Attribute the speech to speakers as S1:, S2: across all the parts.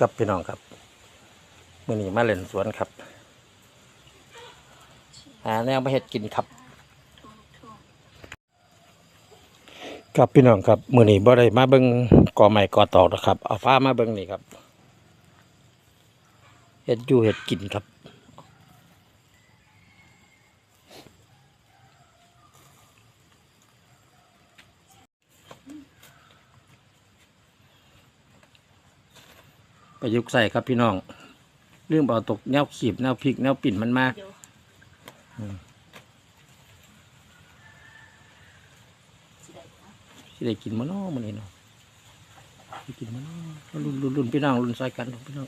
S1: ครับพี่น้องครับมื่อนี้มาเล่นสวนครับหาแนวมาเห็ดกินครับครับพี่น้องครับมื่อนี้บ่ได้มาเบิ้งกอใหม่กอตอกนะครับ เอาฟ้ามาเบิ้งนี่ครับเห็ดอยู่เห็ดกินครับ ประยุกต์ใส่ครับพี่น้องเรื่องเอาตกแนวขีบแนวพริกแนวปิ่นมันมากที่ได้กินมะนเนาะมันเองเนาะกินมะนเนาะรุ่นรุ่นพี่น้องรุ่นใส่กันพี่น้อง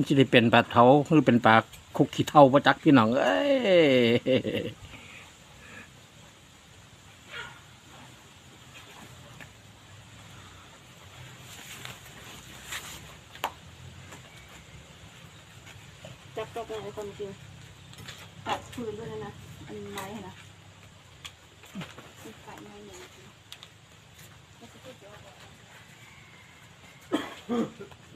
S1: มันจะได้เป็นปลาเทาหรือเป็นปลาคุกขี้เท่าประจักพี่น้องเอ้ย
S2: จับตกเลยไอ้คนคิวตัดฟืนด้วยนะอันไม้นะไฟไม้หนึ่งก็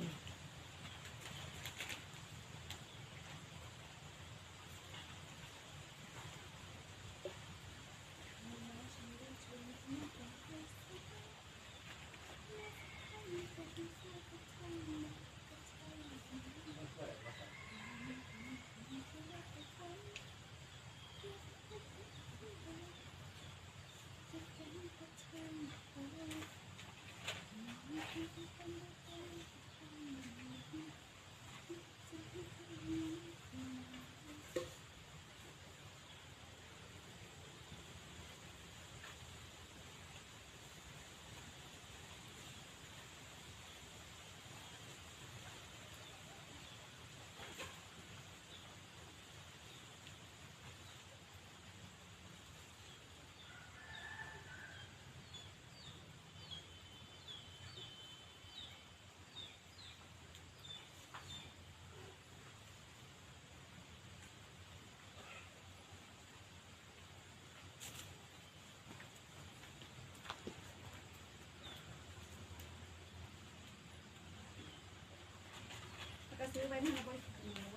S2: ซื้อไว้ให้นะบอย